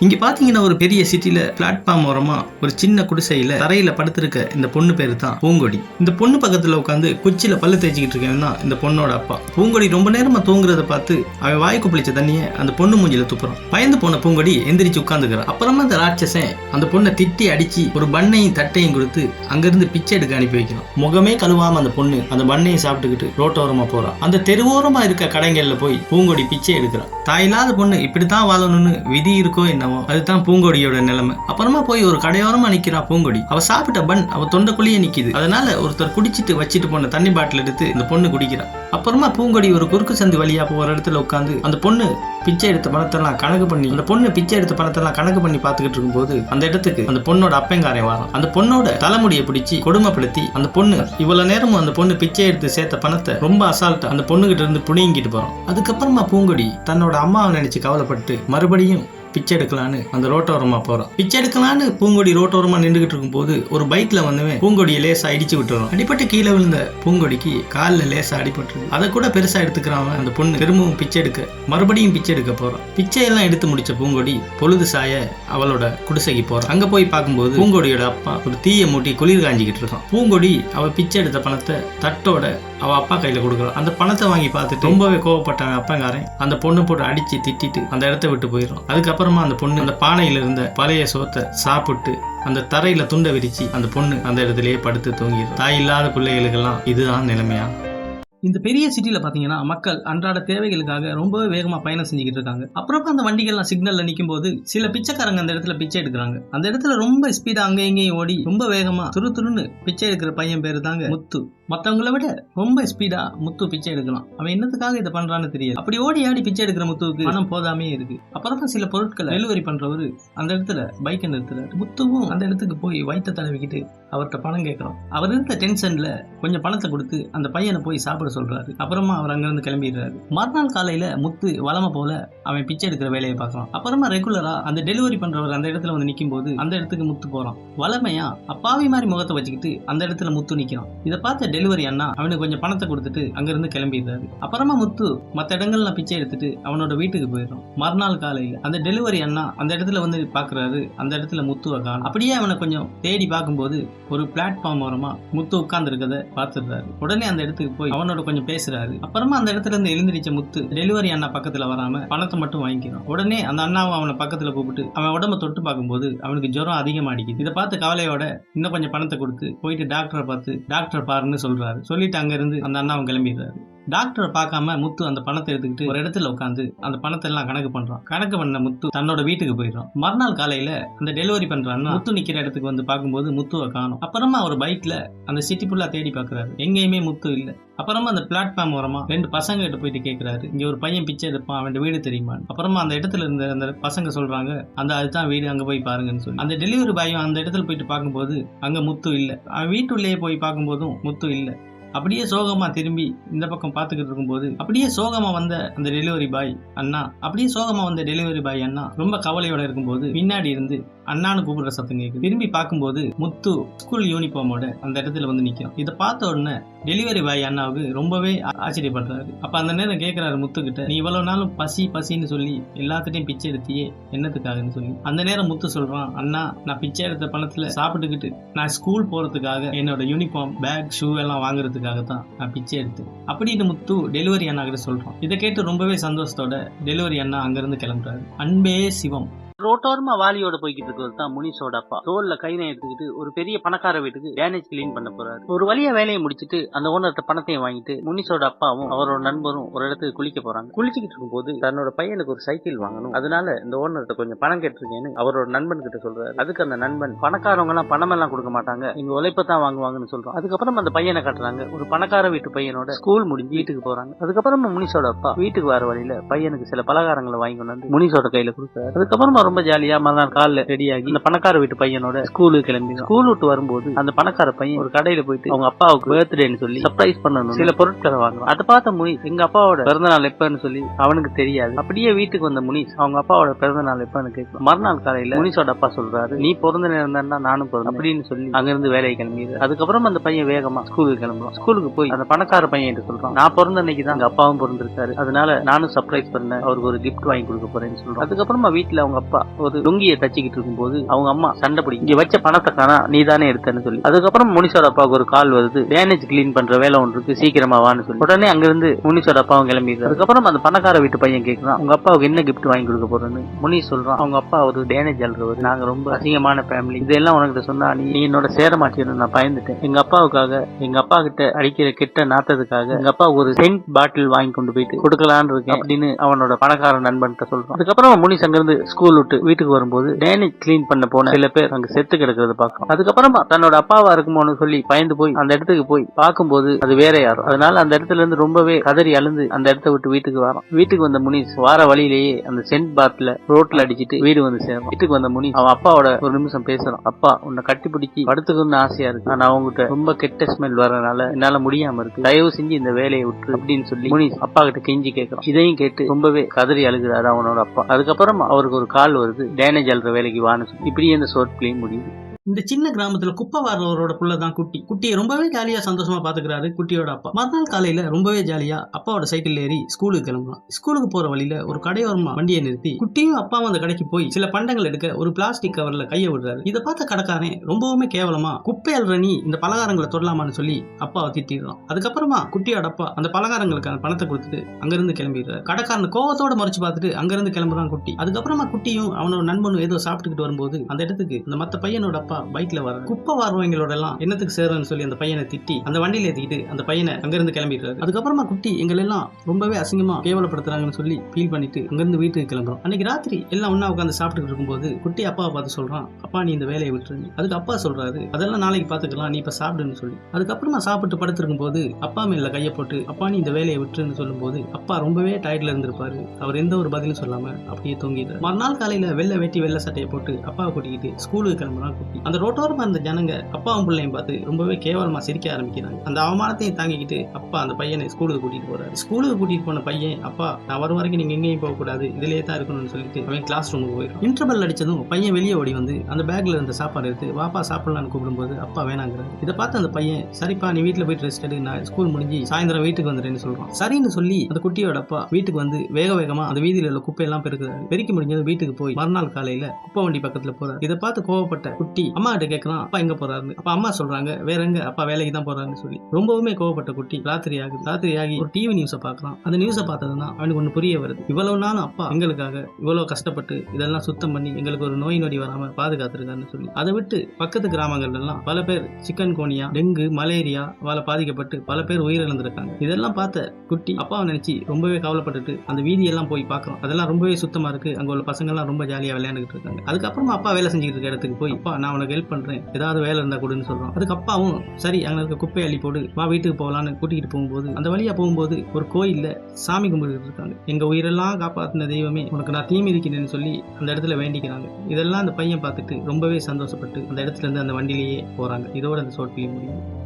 இங்க பாத்தீங்கன்னா ஒரு பெரிய சிட்டில பிளாட்ஃபார்ம் ஓரமா ஒரு சின்ன குடிசையில தரையில படுத்திருக்க இந்த பொண்ணு பேரு தான் பூங்கொடி. இந்த பொண்ணு பக்கத்துல உட்காந்து குச்சியில பல்லு தேய்ச்சிக்கிட்டு இருக்கவன் தான் இந்த பொண்ணோட அப்பா. பூங்கொடி ரொம்ப நேரமா தூங்குறத பார்த்து அவன் வாய்க்கு பிடிச்ச தண்ணிய அந்த பொண்ணு மூஞ்சில துப்புறான். பயந்து போன பூங்கொடி எந்திரிச்சு உட்காந்துக்கிறான் அப்புறமா அந்த ராட்சசன் அந்த பொண்ணை திட்டி அடிச்சு ஒரு பண்ணையும் தட்டையும் கொடுத்து அங்கிருந்து பிச்சை எடுக்க அனுப்பி வைக்கிறான் முகமே கழுவாம அந்த பொண்ணு அந்த பண்ணையும் சாப்பிட்டுக்கிட்டு ரோட்டோரமா போறான் அந்த தெருவோரமா இருக்க கடைகள்ல போய் பூங்கொடி பிச்சை எடுக்கிறான் தாயில்லாத பொண்ணு இப்படித்தான் வாழணும்னு விதி இருக்கோ என்ன? என்னவோ அதுதான் பூங்கொடியோட நிலைமை. அப்புறமா போய் ஒரு கடையோரமா நிக்கிறா பூங்கொடி. அவ சாப்பிட்ட பன் அவ தொண்டைக்குள்ளேயே நிக்குது. அதனால ஒருத்தர் குடிச்சிட்டு வச்சிட்டு போன தண்ணி பாட்டில் எடுத்து இந்த பொண்ணு குடிக்கிறா. அப்புறமா பூங்கொடி ஒரு குறுக்கு சந்து வழியா போற இடத்துல உட்காந்து அந்த பொண்ணு பிச்சை எடுத்த பணத்தெல்லாம் கணக்கு பண்ணி அந்த பொண்ணு பிச்சை எடுத்த பணத்தெல்லாம் கணக்கு பண்ணி பார்த்துக்கிட்டு இருக்கும்போது அந்த இடத்துக்கு அந்த பொண்ணோட அப்பங்காரன் வரான். அந்த பொண்ணோட தலைமுடியை பிடிச்சி கொடுமைப்படுத்தி அந்த பொண்ணு இவ்வளவு நேரமும் அந்த பொண்ணு பிச்சை எடுத்து சேர்த்த பணத்தை ரொம்ப அசால்ட்டா அந்த பொண்ணுகிட்ட இருந்து புனிங்கிட்டு போறோம் அதுக்கப்புறமா பூங்கொடி தன்னோட அம்மாவை நினைச்சு கவலைப்பட்டு மறுபடியும் பிச்சை எடுக்கலான்னு அந்த ரோட்டோரமா போறான் பிச்சை எடுக்கலான்னு பூங்கொடி ரோட்டோரமா நின்றுகிட்டு இருக்கும்போது ஒரு பைக்ல வந்தவன் பூங்கொடியை லேசா இடிச்சு விட்டுறோம் அடிப்பட்டு கீழே விழுந்த பூங்கொடிக்கு காலில் லேசா அடிபட்டு அதை கூட பெருசா எடுத்துக்கிறான் அந்த பொண்ணு. திரும்பவும் பிச்சை எடுக்க மறுபடியும் பிச்சை எடுக்க போறான். பிச்சையெல்லாம் எடுத்து முடிச்ச பூங்கொடி பொழுது சாய அவளோட குடிசைக்கு போறான். அங்க போய் பார்க்கும்போது பூங்கொடியோட அப்பா ஒரு தீயை மூட்டி குளிர் காஞ்சிக்கிட்டு இருக்கான். பூங்கொடி அவ பிச்சை எடுத்த பணத்தை தட்டோட அவ அப்பா கையில கொடுக்குறான் அந்த பணத்தை வாங்கி பார்த்துட்டு ரொம்பவே கோவப்பட்டாங்க அப்பங்காரன். அந்த பொண்ணு போட்டு அடிச்சு திட்டிட்டு அந்த இடத்த விட்டு போயிடும். அதுக்கப்புறமா அந்த பொண்ணு அந்த பானையில இருந்த பழைய சோத்தை சாப்பிட்டு அந்த தரையில துண்டை விரிச்சு அந்த பொண்ணு அந்த இடத்துலயே படுத்து தூங்கிடும். தாய் இல்லாத பிள்ளைகளுக்கெல்லாம் இதுதான் நிலைமையா? இந்த பெரிய சிட்டியில பாத்தீங்கன்னா மக்கள் அன்றாட தேவைகளுக்காக ரொம்பவே வேகமா பயணம் செஞ்சுக்கிட்டு இருக்காங்க. அப்புறம் அந்த வண்டிகள்லாம் சிக்னல்ல நிற்கும் போது சில பிச்சைக்காரங்க அந்த இடத்துல பிச்சை எடுக்கிறாங்க. அந்த இடத்துல ரொம்ப ஸ்பீடா அங்கே இங்கேயும் ஓடி ரொம்ப வேகமா துரு துருன்னு பிச்சை எடுக்கிற பையன் பேரு தாங்க முத்து. மற்றவங்கள விட ரொம்ப ஸ்பீடா முத்து பிச்சை எடுக்கலாம். அவன் என்னத்துக்காக இதை பண்றான்னு தெரியாது. அப்படி ஓடி ஆடி பிச்சை எடுக்கிற முத்துவுக்கு பணம் போதாமே இருக்கு. அப்புறமா சில பொருட்களை டெலிவரி பண்றவரு அந்த இடத்துல பைக்கை நிறுத்துறாரு. முத்துவும் அந்த இடத்துக்கு போய் வயிற்ற தடவிக்கிட்டு அவர்கிட்ட பணம் கேட்குறோம். அவர் இருந்த டென்ஷனில் கொஞ்சம் பணத்தை கொடுத்து அந்த பையனை போய் சாப்பிட சொல்கிறாரு அப்புறமா அவர் அங்கேருந்து கிளம்பிடுறாரு. மறுநாள் காலையில் முத்து வளமை போல அவன் பிச்சை எடுக்கிற வேலையை பார்க்கலாம் அப்புறமா ரெகுலராக அந்த டெலிவரி பண்ணுறவர் அந்த இடத்துல வந்து நிற்கும் போது அந்த இடத்துக்கு முத்து போகிறான் வளமையா அப்பாவி மாதிரி முகத்தை வச்சுக்கிட்டு அந்த இடத்துல முத்து நிற்கிறான் இதை பார்த்த டெலிவரி அண்ணா அவனுக்கு கொஞ்சம் பணத்தை கொடுத்துட்டு அங்கேருந்து கிளம்பிடுறாரு. அப்புறமா முத்து மற்ற இடங்கள்ல பிச்சை எடுத்துட்டு அவனோட வீட்டுக்கு போயிடுறான். மறுநாள் காலையில் அந்த டெலிவரி அண்ணா அந்த இடத்துல வந்து பார்க்குறாரு அந்த இடத்துல முத்துவை காணும். அப்படியே அவனை கொஞ்சம் தேடி பார்க்கும்போது ஒரு பிளாட்ஃபார்ம் ஓரமா முத்து உட்கார்ந்து இருக்கத பார்த்துடுறாரு உடனே அந்த இடத்துக்கு போய் அவனோட கொஞ்சம் பேசுறாரு. அப்புறமா அந்த இடத்துல இருந்து எழுந்திரிச்ச முத்து டெலிவரி அண்ணா பக்கத்துல வராம பணத்தை மட்டும் வாங்கிக்கிறான். உடனே அந்த அண்ணாவும் அவனை பக்கத்துல கூப்பிட்டு அவன் உடம்ப தொட்டு பார்க்கும்போது அவனுக்கு ஜுரம் அதிகமா அடிக்குது. இதை பார்த்து கவலையோட இன்னும் கொஞ்சம் பணத்தை கொடுத்து போயிட்டு டாக்டரை பார்த்து டாக்டர் பாருன்னு சொல்றாரு. சொல்லிட்டு அங்க இருந்து அந்த அண்ணாவும் கிளம்பிடுறாரு. டாக்டரை பார்க்காம முத்து அந்த பணத்தை எடுத்துக்கிட்டு ஒரு இடத்துல உட்காந்து அந்த பணத்தை எல்லாம் கணக்கு பண்றான். கணக்கு பண்ண முத்து தன்னோட வீட்டுக்கு போயிடும் மறுநாள் காலையில அந்த டெலிவரி பண்றான் முத்து நிக்கிற இடத்துக்கு வந்து பார்க்கும்போது முத்துவை காணும். அப்புறமா அவர் பைக்ல அந்த சிட்டி ஃபுல்லா தேடி பாக்குறாரு எங்கேயுமே முத்து இல்ல. அப்புறமா அந்த பிளாட்ஃபார்ம் ஓரமா ரெண்டு பசங்க கிட்ட போயிட்டு கேக்குறாரு. இங்க ஒரு பையன் பிச்சை எடுப்பான் அவன் வீடு தெரியுமா அப்புறமா அந்த இடத்துல இருந்த அந்த பசங்க சொல்றாங்க அந்த அதுதான் வீடு அங்க போய் பாருங்கன்னு சொல்லி. அந்த டெலிவரி பாயும் அந்த இடத்துல போயிட்டு பார்க்கும்போது அங்க முத்து இல்ல. அவன் வீட்டுள்ளேயே போய் பார்க்கும்போதும் முத்து இல்ல. அப்படியே சோகமா திரும்பி இந்த பக்கம் பார்த்துக்கிட்டு இருக்கும்போது அப்படியே சோகமா வந்த அந்த டெலிவரி பாய் அண்ணா அப்படியே சோகமா வந்த டெலிவரி பாய் அண்ணா ரொம்ப கவலையோட இருக்கும்போது பின்னாடி இருந்து அண்ணான்னு கூப்பிடுற சத்தம் கேட்கு திரும்பி பார்க்கும்போது முத்து ஸ்கூல் யூனிஃபார்மோட அந்த இடத்துல வந்து நிற்கும் இதை பார்த்த உடனே டெலிவரி பாய் அண்ணாவுக்கு ரொம்பவே ஆச்சரியப்படுறாரு. அப்ப அந்த நேரம் கேட்கிறாரு முத்து கிட்ட நீ இவ்வளவு நாளும் பசி பசின்னு சொல்லி எல்லாத்துட்டையும் பிச்சை எடுத்தியே என்னத்துக்காகன்னு சொல்லி. அந்த நேரம் முத்து சொல்றான் அண்ணா நான் பிச்சை எடுத்த பணத்துல சாப்பிட்டுக்கிட்டு நான் ஸ்கூல் போறதுக்காக என்னோட யூனிஃபார்ம் பேக் ஷூ எல்லாம் வாங்குறதுக்கு பண்ணுறதுக்காக தான் நான் பிச்சை எடுத்தேன். அப்படின்னு முத்து டெலிவரி அண்ணா கிட்ட சொல்றான். இதை கேட்டு ரொம்பவே சந்தோஷத்தோட டெலிவரி அண்ணா அங்கிருந்து கிளம்புறாரு. அன்பே சிவம். ரோட்டோரமா வாலியோட போய்கிட்டு இருக்கிறது தான் முனிஷோட அப்பா. தோல்ல கைனை எடுத்துக்கிட்டு ஒரு பெரிய பணக்கார வீட்டுக்கு டேனேஜ் கிளீன் பண்ண போறாரு. ஒரு வழியா வேலையை முடிச்சிட்டு அந்த ஓனர்கிட்ட பணத்தையும் வாங்கிட்டு முனிஷோட அப்பாவும் அவரோட நண்பரும் ஒரு இடத்துக்கு குளிக்க போறாங்க. குளிச்சுக்கிட்டு இருக்கும்போது தன்னோட பையனுக்கு ஒரு சைக்கிள் வாங்கணும். அதனால இந்த ஓனர்கிட்ட கொஞ்சம் பணம் கேட்டிருக்கேன்னு அவரோட நண்பன் கிட்ட சொல்றாரு. அதுக்கு அந்த நண்பன் பணக்காரவங்க எல்லாம் பணம் எல்லாம் கொடுக்க மாட்டாங்க. இங்க உழைப்ப தான் வாங்குவாங்கன்னு சொல்றோம் அதுக்கப்புறம் அந்த பையனை காட்டுறாங்க. ஒரு பணக்கார வீட்டு பையனோட ஸ்கூல் முடிஞ்சு வீட்டுக்கு போறாங்க. அதுக்கப்புறம் முனிஷோட அப்பா வீட்டுக்கு வர வழியில பையனுக்கு சில பலகாரங்களை வாங்கி கொண்டு வந்து முனிஷோட கையில கொடுத்தாரு அதுக்கப்புறமா ரொம்ப ஜாலியா மறுநாள் காலில் ரெடி ஆகி இந்த பணக்கார வீட்டு பையனோட ஸ்கூலுக்கு கிளம்பி ஸ்கூல் விட்டு வரும்போது அந்த பணக்கார பையன் ஒரு கடையில போயிட்டு அவங்க அப்பாவுக்கு பர்த்டேன்னு சொல்லி சர்ப்ரைஸ் பண்ணணும் சில பொருட்களை வாங்குறான் அதை பார்த்த முனி எங்க அப்பாவோட பிறந்த நாள் எப்பன்னு சொல்லி அவனுக்கு தெரியாது. அப்படியே வீட்டுக்கு வந்த முனிஸ் அவங்க அப்பாவோட பிறந்த நாள் எப்பன்னு கேட்கும் மறுநாள் காலையில முனிஸோட அப்பா சொல்றாரு நீ பிறந்த நேரம் தான் நானும் பிறந்த அப்படின்னு சொல்லி அங்கிருந்து வேலையை கிளம்பிடு அதுக்கப்புறம் அந்த பையன் வேகமா ஸ்கூலுக்கு கிளம்புவான். ஸ்கூலுக்கு போய் அந்த பணக்கார பையன் கிட்ட சொல்றான் நான் பிறந்த அன்னைக்கு தான் எங்க அப்பாவும் பிறந்திருக்காரு. அதனால நானும் சர்ப்ரைஸ் பண்ணேன். அவருக்கு ஒரு கிஃப்ட் வாங்கி கொடுக்க போறேன்னு சொல்றான். அதுக்கப்புறமா வீட்டுல அவங்க அப்பா அப்பா ஒரு லுங்கியை இருக்கும் இருக்கும்போது அவங்க அம்மா சண்டை பிடிக்கும். இங்க வச்ச பணத்தை காணா நீ தானே எடுத்தேன்னு சொல்லி. அதுக்கப்புறம் முனிஷோட அப்பாவுக்கு ஒரு கால் வருது. டேனேஜ் கிளீன் பண்ற வேலை ஒன்று இருக்கு. சீக்கிரமா வான்னு சொல்லி. உடனே அங்கிருந்து முனிஷோட அப்பாவும் கிளம்பிடுறாரு. அதுக்கப்புறம் அந்த பணக்கார வீட்டு பையன் கேட்கறான் உங்க அப்பாவுக்கு என்ன கிஃப்ட் வாங்கி கொடுக்க போறேன்னு. முனி சொல்றான் அவங்க அப்பா ஒரு டேனேஜ் அல்றவர் நாங்க ரொம்ப அசிங்கமான ஃபேமிலி இதெல்லாம் உனக்கிட்ட சொன்னா நீ என்னோட சேர மாட்டேன்னு நான் பயந்துட்டேன். எங்க அப்பாவுக்காக எங்க அப்பா கிட்ட அடிக்கிற கெட்ட நாத்ததுக்காக எங்க அப்பா ஒரு சென்ட் பாட்டில் வாங்கி கொண்டு போயிட்டு கொடுக்கலான்னு இருக்கேன் அப்படின்னு அவனோட பணக்கார நண்பன்கிட்ட சொல்றான். அதுக்கப்புறம் முனிஸ் அங்கிருந்து ஸ்கூல் விட்டு வீட்டுக்கு வரும்போது டேனேஜ் கிளீன் பண்ண போன சில பேர் அங்க செத்து கிடக்கிறத பார்க்கும் அதுக்கப்புறமா தன்னோட அப்பாவா இருக்குமோன்னு சொல்லி பயந்து போய் அந்த இடத்துக்கு போய் பார்க்கும்போது அது வேற யாரும் அதனால அந்த இடத்துல இருந்து ரொம்பவே கதறி அழுந்து அந்த இடத்த விட்டு வீட்டுக்கு வரோம் வீட்டுக்கு வந்த முனிஸ் வார வழியிலேயே அந்த சென்ட் பாத்ல ரோட்ல அடிச்சிட்டு வீடு வந்து சேரும் வீட்டுக்கு வந்த முனி அவன் அப்பாவோட ஒரு நிமிஷம் பேசுறான். அப்பா உன்னை கட்டி பிடிச்சி படுத்துக்கணும்னு ஆசையா இருக்கு. ஆனா அவங்ககிட்ட ரொம்ப கெட்ட ஸ்மெல் வரனால என்னால முடியாம இருக்கு. தயவு செஞ்சு இந்த வேலையை விட்டு அப்படின்னு சொல்லி முனிஸ் அப்பா கிட்ட கெஞ்சி கேட்கறான் இதையும் கேட்டு ரொம்பவே கதறி அழுகிறாரு அவனோட அப்பா. அதுக்கப்புறம் அவருக்கு ஒரு கால் வருது. டேனேஜ் அல்ற வேலைக்கு வான்னு இப்படி இந்த ஷோர்ட் பிளே முடியுது. இந்த சின்ன கிராமத்துல குப்பை வாடுறவரோட புள்ள தான் குட்டி. குட்டியை ரொம்பவே ஜாலியா சந்தோஷமா பாத்துக்கிறாரு குட்டியோட அப்பா. மறுநாள் காலையில ரொம்பவே ஜாலியா அப்பாவோட சைக்கிள் ஏறி ஸ்கூலுக்கு கிளம்புறான். ஸ்கூலுக்கு போற வழியில ஒரு கடையோரமா வண்டியை நிறுத்தி குட்டியும் அப்பாவும் அந்த கடைக்கு போய் சில பண்டங்கள் எடுக்க ஒரு பிளாஸ்டிக் கவர்ல கையை விடுறாரு. இதை பார்த்த கடைக்காரன் ரொம்பவுமே கேவலமா குப்பை அல்ற நீ இந்த பலகாரங்களை தொடலாமான்னு சொல்லி அப்பாவை திட்டிடுறான். அதுக்கப்புறமா குட்டியோட அப்பா அந்த பலகாரங்களுக்கான பணத்தை கொடுத்துட்டு அங்கிருந்து கிளம்பிடுறாரு. கடைக்காரன் கோவத்தோட மறைச்சு பார்த்துட்டு அங்கிருந்து கிளம்புறான் குட்டி. அதுக்கப்புறமா குட்டியும் அவனோட நண்பனும் ஏதோ சாப்பிட்டுக்கிட்டு வரும்போது அந்த இடத்துக்கு அந்த மத்த பையனோட அப்பா பைக்ல வர குப்பை வாரவங்களோட எல்லாம் என்னத்துக்கு சேரும்னு சொல்லி அந்த பையனை திட்டி அந்த வண்டியில ஏத்திக்கிட்டு அந்த பையனை அங்கிருந்து கிளம்பிடுறாரு. அதுக்கப்புறமா குட்டி எங்களை எல்லாம் ரொம்பவே அசிங்கமா கேவலப்படுத்துறாங்கன்னு சொல்லி ஃபீல் பண்ணிட்டு அங்கிருந்து வீட்டுக்கு கிளம்புறோம். அன்னைக்கு ராத்திரி எல்லாம் ஒன்னா உட்காந்து சாப்பிட்டுட்டு இருக்கும்போது குட்டி அப்பாவை பார்த்து சொல்றான் அப்பா நீ இந்த வேலையை விட்டுருங்க அதுக்கு அப்பா சொல்றாரு அதெல்லாம் நாளைக்கு பாத்துக்கலாம் நீ இப்ப சாப்பிடுன்னு சொல்லி. அதுக்கப்புறமா சாப்பிட்டு படுத்திருக்கும் போது அப்பா மேல கையை போட்டு அப்பா நீ இந்த வேலையை விட்டுருன்னு சொல்லும்போது அப்பா ரொம்பவே டயர்ட்ல இருந்திருப்பாரு. அவர் எந்த ஒரு பதிலும் சொல்லாம அப்படியே தூங்கிட்டார் மறுநாள் காலையில வெள்ளை வெட்டி வெள்ளை சட்டையை போட்டு அப்பாவை கூட்டிக்கிட்டு ஸ்கூலுக்கு கிளம்புறான் குட்டி. அந்த ரோட்டோரமாக இருந்த ஜனங்க அப்பாவும் பிள்ளையும் பார்த்து ரொம்பவே கேவலமா சிரிக்க ஆரம்பிக்கிறாங்க. அந்த அவமானத்தையும் தாங்கிக்கிட்டு அப்பா அந்த பையனை ஸ்கூலுக்கு கூட்டிட்டு போறாரு. ஸ்கூலுக்கு கூட்டிட்டு போன பையன் அப்பா நான் வரும் வரைக்கும் நீங்க எங்கேயும் போகக்கூடாது கூடாது. இதுலயே தான் இருக்கணும்னு சொல்லிட்டு அவன் கிளாஸ் ரூமுக்கு போயிடும் இன்டர்வல் அடிச்சதும் பையன் வெளியே ஓடி வந்து அந்த பேக்ல இருந்த சாப்பாடு எடுத்து வாப்பா சாப்பிடலாம்னு கூப்பிடும்போது அப்பா வேணாங்கிறாரு. இதை பார்த்து அந்த பையன் சரிப்பா நீ வீட்டுல போயிட்டு ரெஸ்ட் எடு. நான் ஸ்கூல் முடிஞ்சு சாயந்தரம் வீட்டுக்கு வந்துடுறேன்னு சொல்றான். சரின்னு சொல்லி அந்த குட்டியோட அப்பா வீட்டுக்கு வந்து வேக வேகமா அந்த வீதியில உள்ள குப்பையெல்லாம் பெருக்குறாரு. பெருக்கி முடிஞ்சது வீட்டுக்கு போய் மறுநாள் காலையில குப்பை வண்டி பக்கத்துல போறாரு. இதை பார்த்து கோவப்பட்ட குட்டி அம்மா கிட்ட அப்பா எங்க போறாருன்னு. அப்ப அம்மா சொல்றாங்க வேற எங்க? அப்பா வேலைக்கு தான் போறாருன்னு சொல்லி. ரொம்பவுமே கோவப்பட்ட குட்டி ராத்திரி ஆகுது. ராத்திரி ஆகி ஒரு டிவி நியூஸை பார்க்கலாம் அந்த நியூஸை பார்த்ததுன்னா அவனுக்கு ஒண்ணு புரிய வருது. இவ்வளவு நாளும் அப்பா எங்களுக்காக இவ்வளவு கஷ்டப்பட்டு இதெல்லாம் சுத்தம் பண்ணி எங்களுக்கு ஒரு நோய் நொடி வராம பாதுகாத்துருக்காருன்னு சொல்லி அதை விட்டு பக்கத்து கிராமங்கள்ல எல்லாம் பல பேர் சிக்கன் கோனியா டெங்கு மலேரியா வால பாதிக்கப்பட்டு பல பேர் உயிரிழந்திருக்காங்க. இதெல்லாம் பார்த்த குட்டி அப்பாவை நினைச்சு ரொம்பவே கவலைப்பட்டுட்டு அந்த வீதியெல்லாம் போய் பார்க்கறோம் அதெல்லாம் ரொம்பவே சுத்தமா இருக்கு. அங்க உள்ள பசங்க எல்லாம் ரொம்ப ஜாலியா விளையாண்டுட்டு இருக்காங்க. அதுக்கப்புறமா அப்பா வேலை செஞ்சுட்டு இருக்க இடத்துக்கு போய் அப்பா நான் உனக்கு ஹெல்ப் பண்றேன். ஏதாவது வேலை இருந்தா கொடுன்னு சொல்றோம். அதுக்கு அப்பாவும் சரி அங்க இருக்க குப்பை அள்ளி போடு வா வீட்டுக்கு போகலான்னு கூட்டிகிட்டு போகும்போது அந்த வழியா போகும்போது ஒரு கோயில்ல சாமி கும்பிட்டு இருக்காங்க. எங்க உயிரெல்லாம் காப்பாத்தின தெய்வமே உனக்கு நான் தீமி இருக்கிறேன்னு சொல்லி அந்த இடத்துல வேண்டிக்கிறாங்க. இதெல்லாம் அந்த பையன் பார்த்துட்டு ரொம்பவே சந்தோஷப்பட்டு அந்த இடத்துல இருந்து அந்த வண்டியிலேயே போறாங்க. இதோட அந்த ஷோட் முடியும்